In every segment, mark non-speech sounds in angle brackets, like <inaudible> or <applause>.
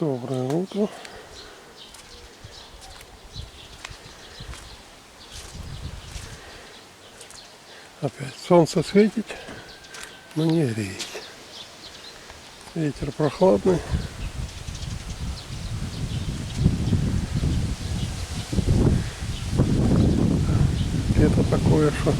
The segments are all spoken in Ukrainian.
Доброе утро. Опять солнце светит, но не греет. Ветер прохладный. Это такое, что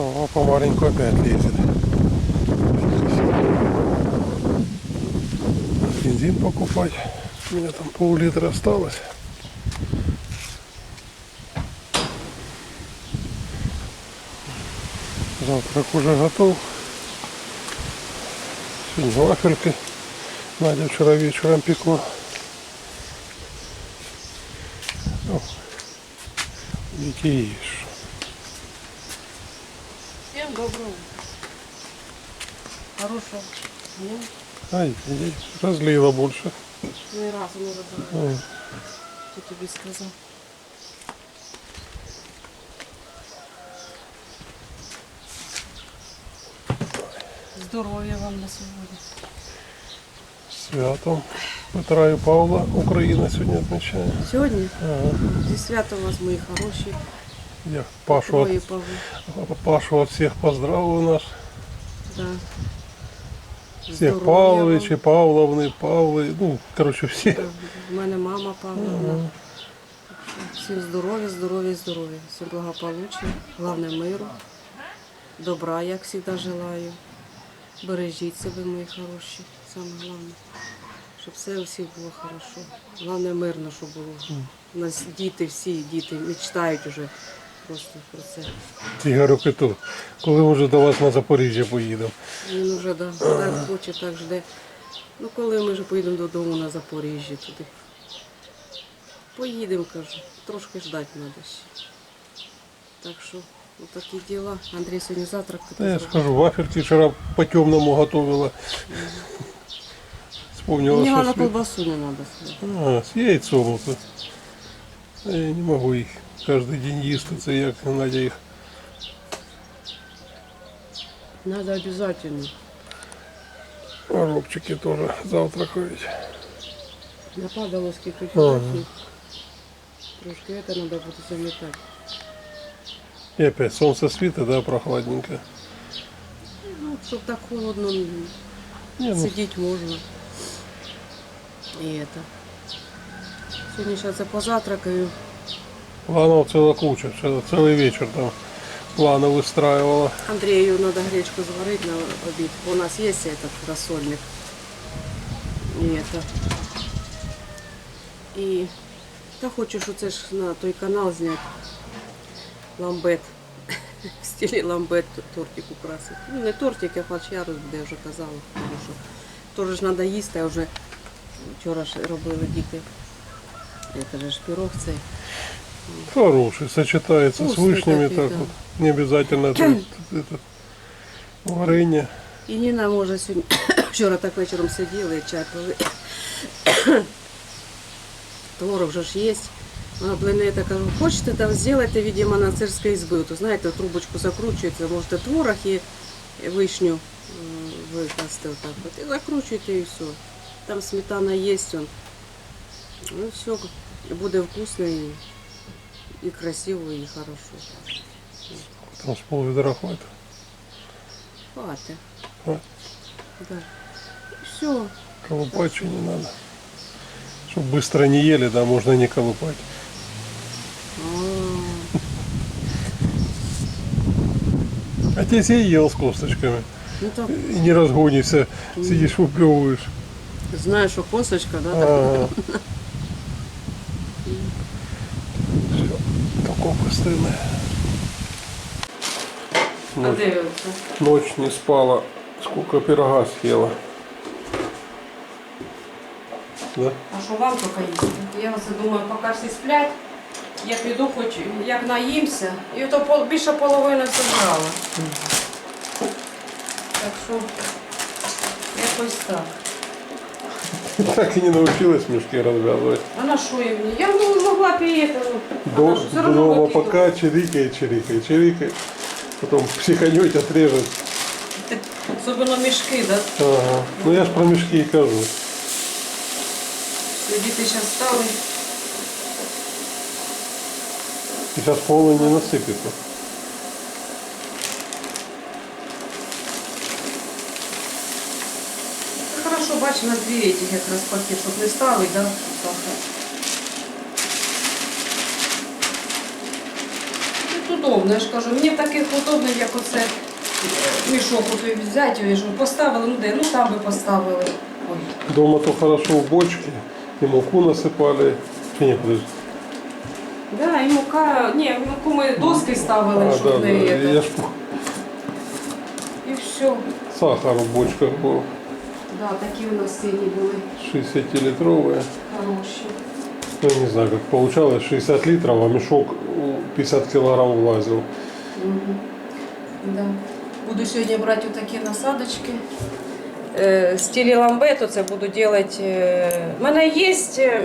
О, помаленьку опять лезет. Бензин покупать. У меня там пол-литра осталось. Завтрак уже готов. Сегодня вафельки. Надя вчера вечером пекла. Дети ешь. Дня. Ай, иди, разлила больше. Ни разу не розумію, Ой, хто тобі сказав. Здоров'я вам на сьогодні. святом Петра і Павла Україна сьогодні відмічає. Сьогодні Ага. зі святом вас, мої хороші. Я Пашу от. Пашу от всіх поздравив нас. Да. Всіх Павловичі. Павловни, Павли, ну, коротше, всі. У мене мама Павловна. Всім здоров'я, здоров'я, здоров'я. Всім благополуччя, головне миру, добра, як завжди желаю. Бережіть себе, мої хороші, саме головне. Щоб все у всіх було хорошо. Головне мирно, щоб було. У нас діти всі, діти мечтають уже просто про це. Ігорю Киту, коли вже до вас на Запоріжжя поїдемо. Він вже да, так хоче, так жде. Ну коли ми вже поїдемо додому на Запоріжжя туди. Поїдемо, кажу. Трошки ждати треба ще. Так що, отакі діла. Андрій сьогодні завтрак Та я ж кажу, вафельки вчора по темному готувала. Вспомнила, Мені що світ... колбасу не треба. А, з яйцом. Я не можу їх кожен день їсти, це як Надя їх. Треба обов'язково. Горобчики теж завтракають. Нападало скільки Ага. часу. Трошки це треба буде замітати. І опять сонце світить, да, прохладненько. Ну, щоб так холодно, Ні, ну, сидіти можна. І это. Сьогодні зараз я позатракаю. Планов ціла куча, цілий вечір там плани вистраювала. Андрею надо гречку заварить на обід. У нас есть этот рассольник. І это. І та хочу, що це ж на той канал зняти. Ламбет. <laughs> В стилі ламбет тортик украсити. Ну, не тортик, а фачярус буде, я вже казала. Теж ж треба їсти, а вже вчора ж робили діти. Це ж пірог цей. Хороший, сочетается с Вкусный вишнями, такой, так да. вот. Не обязательно это, это варенье. І Ніна може сьогодні <coughs> вчора так вечором сиділи, чай пили. <coughs> Творог вже ж є. Вона блини я кажу, хочете там зробити, від монастирської ізби. То знаєте, трубочку закручуєте, можете творог і вишню м, викласти отак. От. І закручуєте і все. Там сметана є. Он. Ну все, буде вкусно і, і красиво, і хорошо. Там с полведра хватит. Хватить. Хватит. Да. Все. Колупать что не надо. Чтобы быстро не ели, да, можно не колупать. А ты себе ел с косточками. Ну так, И не разгонишься, сидишь, выплевываешь. знаєш, що косточка, да? так? Ага. Все, такое пустынное. А Ночь, де це? ночь не спала, сколько пирога съела. Да? А що вам тільки їсти? Я оце думаю, поки всі сплять, я піду хоч як наїмся, і то пол, більше половини зібрала. Так що Якось так. Так и не научилась мешки развязывать. А на що я мені? Я ну, могла б і це, ну, До, вона ж все равно дома викинула. пока чирикает, чирикает, чирикает. Потом психанет, отрежет. Особливо мішки, да? Ага. Ну я ж про мешки и кажу. Що Діти зараз стали. Сейчас полный не насыпется. Це хорошо, бач, на дві этих якраз пакет, щоб не ставить, да? сахар. Тут удобно, я ж кажу, мені таких удобно, як оце е, мішок отой взяти, я ж поставили, ну де, ну там би поставили. Ой. Дома то хорошо в бочке. И муку насыпали. Не, подожди. Да, і мука, ні, муку ми доски ставили, А, щоб да, не да. это. Я ж І все. сахар в бочках был. Да, такі у нас сині були 60-литровые. хороші. Ну, я не знаю, как получалось, 60 литров, а мешок ну, 50 килограмм влазил. Мгм. Да. Буду сьогодні брати отакі насадочки. Е, В стилі ламбету це буду робити. У мене є, е,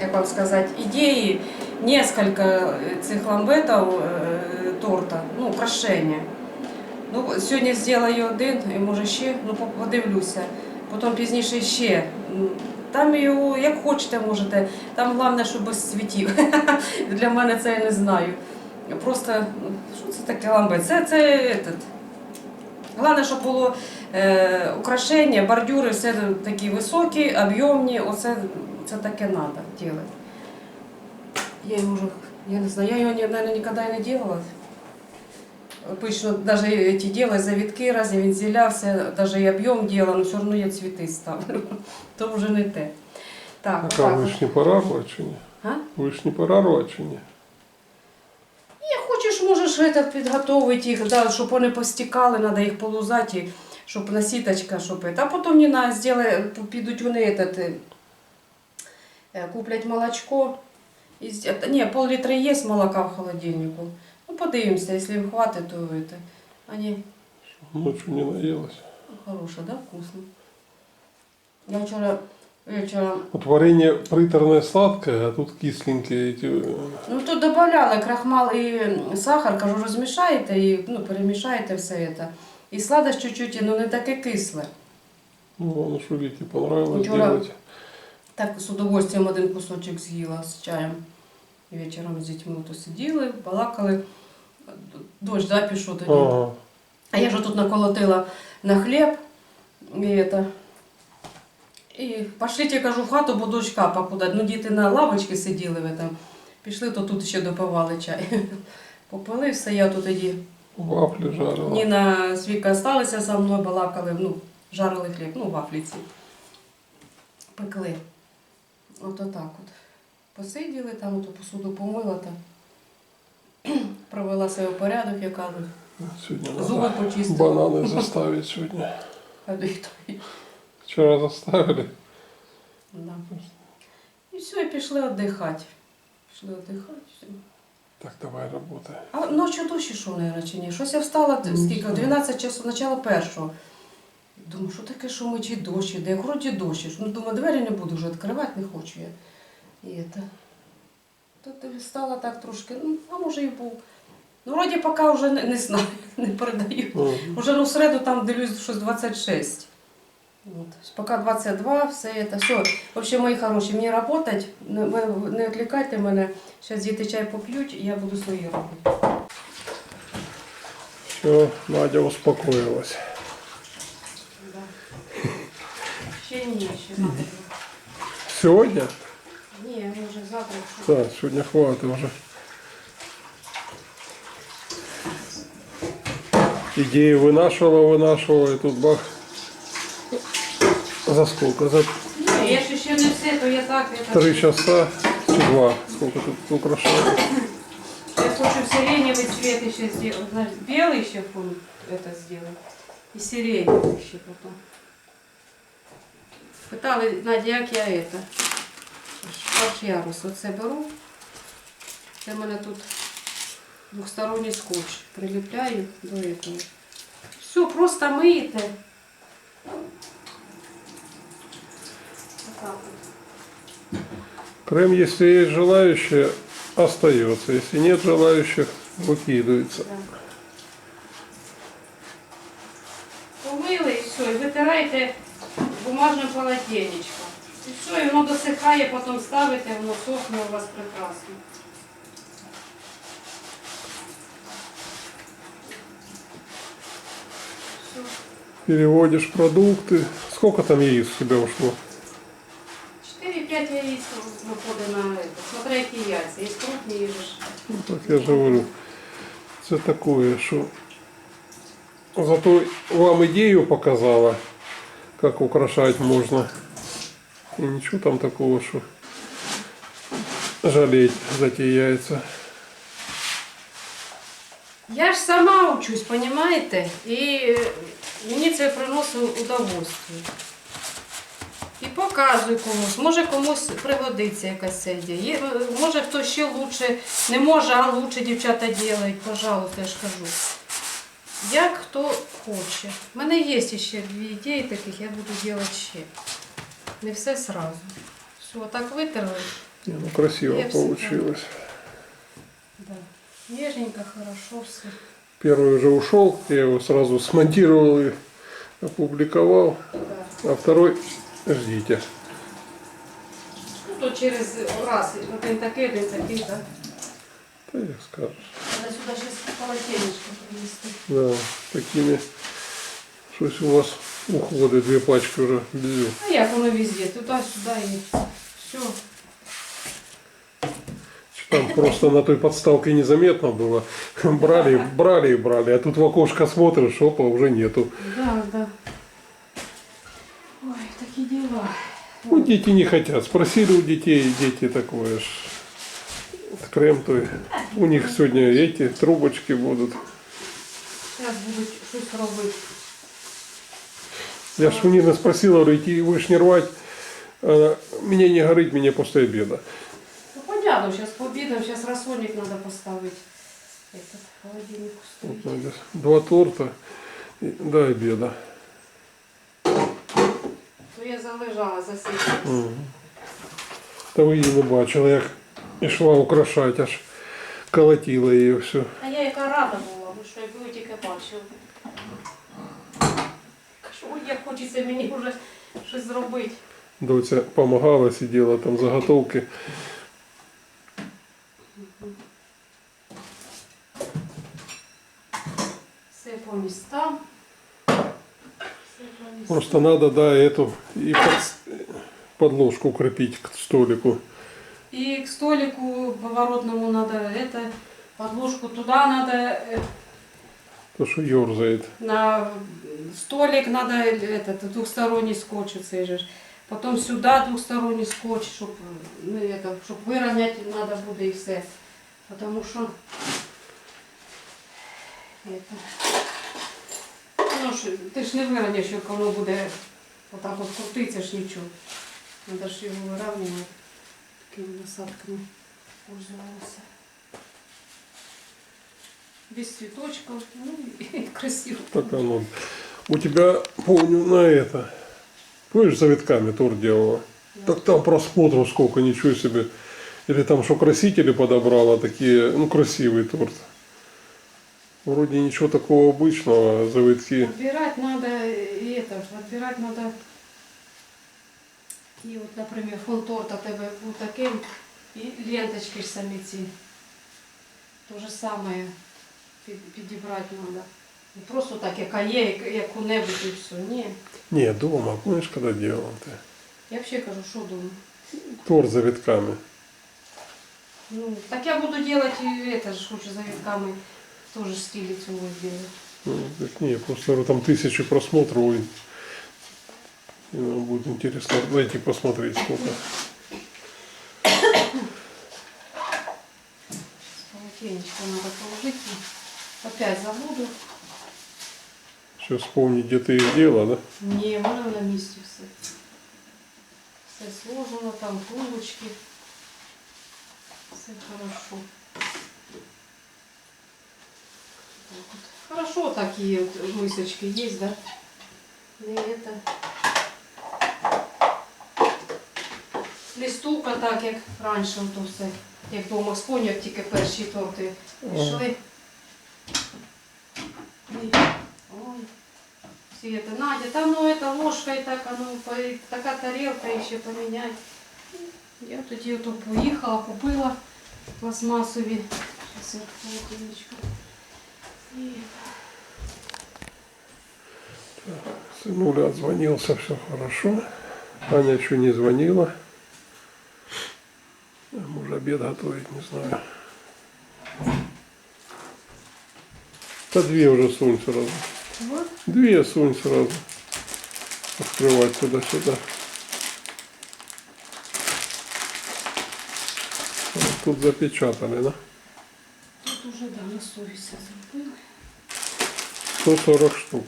як вам сказати, ідеї, несколько цих ламбетів е, торта, ну, украшення. Ну, сьогодні зроблю один, і може ще, ну по- подивлюся. Потім пізніше ще. Там його, як хочете, можете. Там головне, щоб без цвітів. <laughs> Для мене це я не знаю. Просто, ну, що це таке ламбет? Це, це. Головне, щоб було е, украшення, бордюри, все такі високі, об'ємні. Оце це таке треба робити. Я його вже, я не знаю, я його, наверное, ніколи не робила Обычно даже эти делаю завитки разні, вензеля, все, даже и объем делала, но все равно я цвіти ставлю. <laughs> То вже не те. Так, А отак как, от. вы ж не порарывать, чи не? А? Ви ж не порарывать, чи не? Не хочеш, можеш это, підготовити їх, да, щоб вони постікали, треба їх полузати, щоб на сіточка, щоб это. А потім не на, сделай, підуть вони этот, е, е, куплять молочко. І, з- это, не, пол-літра є молока в холодильнику. Ну, подивимося, якщо їм хватить, то это. Они Ночью не наелась. хороше, да, вкусно. Я вчора вечором Вот варенье приторное сладкое, а тут кисленькие эти. э, Ну тут додавали крахмал і сахар, кажу, розмішаєте і ну, перемішаєте все це. І сладость чуть-чуть, ну не таке кисле. Ну, оно что Вике понравилось Вчера- делать. Так з удовольствием один кусочок з'їла з чаєм. І вечором з дітьми то сиділи, балакали. Дощ, да, пішов тоді. Ага. А я ж тут наколотила на хліб. І, это, і пошліть, кажу, в хату, бо дощ капа куди. Ну, діти на лавочці сиділи в этом. Пішли, то тут ще допивали чай. <laughs> Попили все, я тут тоді. Вафли жарила. Ніна з Віка залишилися за мною, балакали, ну, жарили хліб, ну, вафліці. Пекли. От отак от. Посиділи, там ту посуду помила там. <clears throat> Провела себе в порядок, як кажуть. Сегодня Зуби надо почистила. бананы заставить сегодня. А до й той. Заставили. Да. І все, і пішли віддихати. Пішли віддихати. все. Так, давай работай. А ночі дощ ішов, мабуть, чи ні? Щось я встала, Ну, скільки? знаю. 12 часу, начало першого. Думаю, що таке, що ми чи дощ іде? Як вроді дощ. іде. Ну, думаю, двері не буду вже відкривати, не хочу я. І це. Тут встала так трошки, ну, а може і був. Ну, вроді поки вже не, не знаю, <laughs> не передаю. Мгм. Уже ну, в середу там дивлюсь щось 26. Вот. Пока 22, все это, все. В общем, мої хороші, мені работать, не, не відлікайте мене. Зараз діти чай поп'ють, і я буду свої робити. Все, Надя успокоилась. Да. Ще ні, ще. Сегодня? Ні, може завтра. якщо- Да, сегодня хватит уже. Идеи вынашивала, вынашивала, и тут бах. За сколько? За Ні, я ж ще не все, то я так. это- три часа? Чи два? Сколько тут украшений? Я хочу сиреневый цвет еще сделать. Знаешь, белый еще фон это сделать. И сиреневый еще потом. Питали, Надя, як я это? Перший ярус оце беру. Це в мене тут двосторонній скотч. Приліпляю до цього. Все, просто миєте. Отак от. Крем, если есть желающие, остается. Если нет желающих, выкидывается. Да. Помили і все, і витираєте в бумажному. І все, і воно досихає, потім ставите, воно сохне у вас прекрасно. Все. Переводишь продукты. Сколько там яиц у тебя ушло? 4-5 яиц виходить на это. Смотря які яйця. Є крупні, є ж. Ну, так я же говорю. Це такое, що зато вам идею показала, как украшать можно. И ничего там такого, что жалеть за те яйца. Я ж сама учусь, понимаете? І е, мені це приносить удовольствие. І показую комусь, може комусь пригодиться якась ця ідея. Е, Може хтось ще лучше, не може, а лучше дівчата роблять, пожалуйста, я ж кажу. Як хто хоче. У мене є ще дві ідеї таких, я буду робити ще. Не все сразу. Все, так витерли. Не, ну красиво Я всегда. получилось. Да. Нежненько, хорошо все. Первый уже ушел, я его сразу смонтировал и опубликовал. Да. А второй ждите. Ну, то через раз, один такий, один такий, так? Да, як скажешь. Треба сюди ще полотенечко принести. Да, такими щось у вас уходи, две пачки уже без. А як воно везде? Туди-сюди і все. Там просто на той подставке незаметно было. Брали, брали и брали. А тут в окошко смотришь, опа, уже нету. Да, да. Ой, такі діла. Ну, дети не хотят. Спросили у детей, дети такое ж. Крем то у них сегодня эти трубочки будут. Зараз будуть щось робити. Я ж у Нины спросила, говорю, идти будешь не рвать. Она, мне не горит, мне после обеда. Ну, понятно, зараз пообідаємо, зараз розсольник треба поставити. Этот холодильник Вот, стоїть. Надя, Два торта и до обеда. То я залежала, засипалась. Мгм. Та ви її не бачили, як йшла украшати, аж колотила її все. А я яка рада була, ви що, якби ви тільки бачили. Кажу, ой, як хочеться мені вже щось зробити. Доця допомагала, сиділа там заготовки. Все по містам. Все по містам. Просто надо, да, эту и под- подложку укрепить к столику. И к столику поворотному надо это, подложку туда надо, э, То, что ерзает. на столик надо этот двухсторонний скотч оцей же. ж. Потом сюда двухсторонний скотч, щоб, ну, это, щоб вирівняти надо буде і все. Потому що это, ну, ж, ти ж не вирівняєш, як воно буде отак от крутиться ж нічого. Надо ж його вирівнювати такими насадками пользувалася. Без цветочков, ну и <laughs> красиво. Так оно. У тебя, помню, на это. Помнишь, завитками торт делала? Так там просмотров сколько, ничего себе. Или там что красители подобрала, такие, ну красивый торт. Вроде ничего такого обычного, а завитки. Отбирать надо и это, отбирать надо. І от, наприклад, фон торта в тебе був таким, і ленточки ж самі ці. То же саме під, підібрати треба. Не просто так, яка є, як- яку-небудь і все. Ні. Не, дома, помнишь, когда делал ты? Я взагалі кажу, що думаю. Торт с завитками. Ну, так я буду делать и это же, хочу за витками тоже стиле цього сделать. Ну, так не, просто говорю, там тысячи просмотров. И, и нам будет интересно зайти посмотреть сколько. Полотенечко надо положить. Опять забуду. Сейчас вспомни, где ты их делала, да? Ні, в мене на місці все. Все сложено, там тумбочки. Все хорошо. Так вот. Хорошо такие вот мисочки есть, да? Не это. лістовка, так як раніше, то все. Як вдома з поняв, тільки перші торти пішли. Всі это, Надя, там ну это ложка і так, а ну, по- така тарілка і ще поміняй. Я тоді ото поїхала, купила пластмасові. Щас я холодильничку. І Сынуля отзвонился, все хорошо. Аня еще не звонила. А Может обед готовить, не знаю. Да две уже сунь сразу. Вот. Две сунь сразу. Открывать туда-сюда. Вот Тут запечатали, да? Тут уже да, на совість зробили. 140 штук.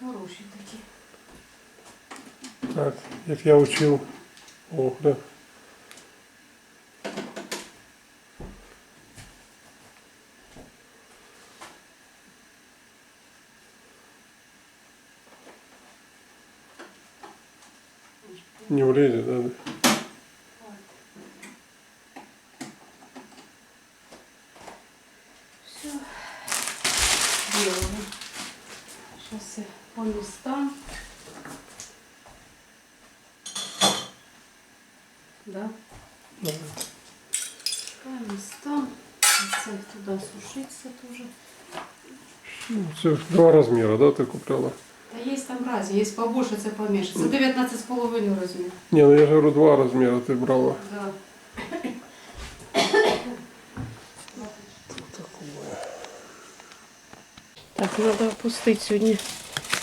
Хороші такі. Так, як я учив. О, да. Не влезет, да? да? Все. Делаем. Сейчас по местам. Да, Да. Це сушиться тоже. Ну, Це два розміри, да, ти купляла? Та є там разі, є побольше, це поменше. Це 19,5 розмір. Ні, ну я ж говорю, два розміри ти брала. Да. Так, надо опустить сьогодні.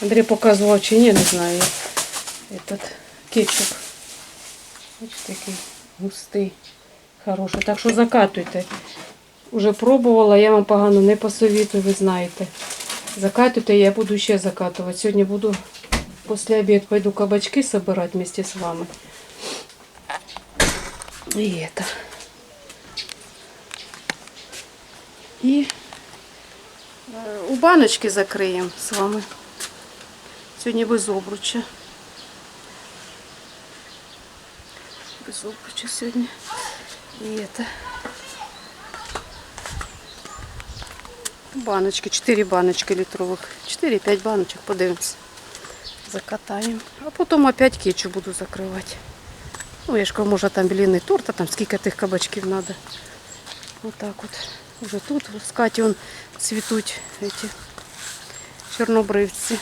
Андрій показував чи ні, не знаю. Этот кетчуп. Бачите, який густий, хороший. Так що закатуйте. Уже пробувала, я вам погано не посовітую, ви знаєте. Закатуйте, я буду ще закатувати. Сьогодні буду після обід пойду кабачки собирати вместе з вами. І это. І е, у баночки закриємо з вами. Сьогодні без обруча. Без обруча сьогодні. І это. Баночки, 4 баночки літрових. 4-5 баночок, подивимось. Закатаємо. А потім опять кетчуп буду закривати. Ну, я ж кажу, там біліний торт, а там скільки тих кабачків треба. Отак от. Уже тут з Каті он цвітуть эти чорнобривці.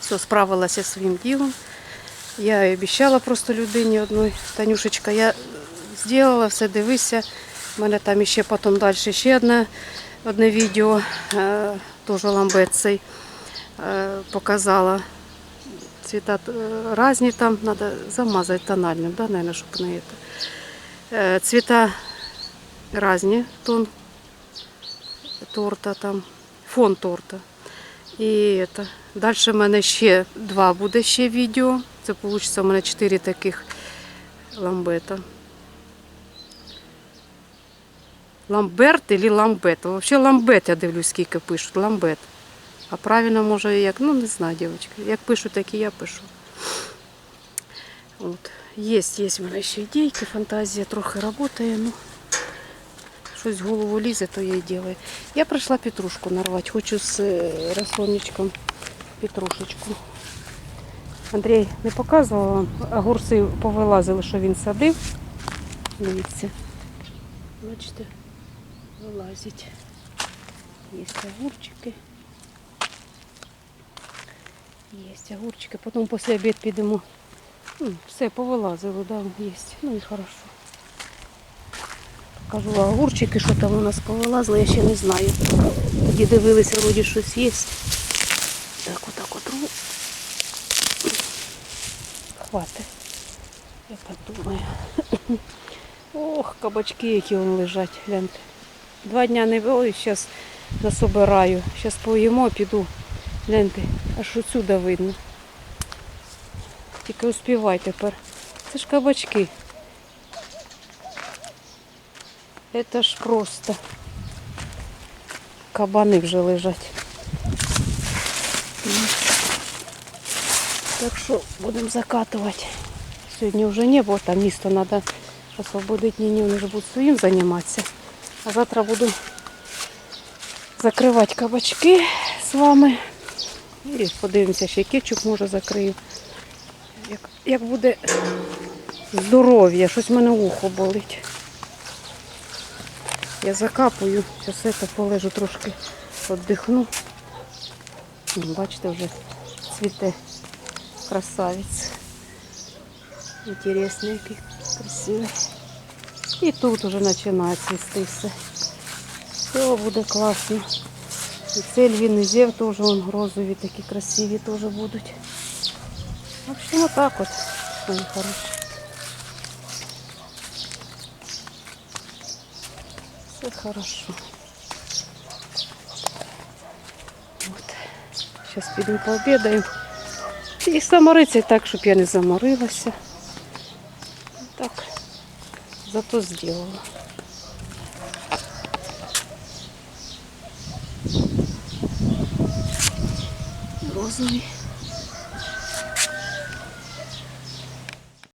Все, зі своїм ділом. Я і обіцяла просто людині одної. Танюшечка, я зробила, все дивися. У мене там ще потім далі ще одне, одне відео, е, теж ламбет цей е, показала. Цвета э, разные там, надо замазать тональным, да, наверное, чтобы на это. Э, Цвета разные, тон торта там, фон торта. І это. Далі в мене ще два буде ще відео. Це вийде у мене чотири таких ламбета. Ламберт или ламбет? Взагалі ламбет, я дивлюсь, скільки пишуть. Ламбет. А правильно може як, ну не знаю, дівчатки. Як пишу, так і я пишу. От. Є, є в мене ще ідейки, фантазія трохи працює, ну щось в голову лізе, то я і роблю. Я прийшла петрушку нарвати, хочу з е, петрушечку. Андрій не показував огурці повилазили, що він садив. Дивіться. Бачите, вилазять. Є огурчики. Є огурчики. Потім після обід підемо. Все повилазило, да, є. Ну і хорошо. Покажу огурчики, що там у нас повилазило, я ще не знаю. Тоді дивилися, вроді щось є. Так, отак от рву. Хватить. Я так думаю. Ох, кабачки, які вони лежать, гляньте. Два дня не було і зараз насобираю. Зараз поїмо, піду. Гляньте, аж отсюда видно. Тільки успівай тепер. Це ж кабачки. Це ж просто. Кабани вже лежать. Так що будемо закатувати. Сьогодні вже не було, там місто треба освободити Ніні, вони ж будуть своїм займатися. А завтра буду закривати кабачки з вами. І подивимося, ще кетчуп може закрию. Як, як буде здоров'я, щось в мене ухо болить. Я закапую, зараз це полежу трошки, віддихну. Ну, Бачите, вже цвіте красавець. Інтересний, який красивий. І тут вже починає цвісти все. Все буде класно. І цей львіний зев теж вон розові такі красиві теж будуть. В общем, вот так вот, мої хороші. Все хорошо. Вот. Сейчас підемо пообідаємо. І замориться так, щоб я не заморилася. Так, зато зробила. Розовий.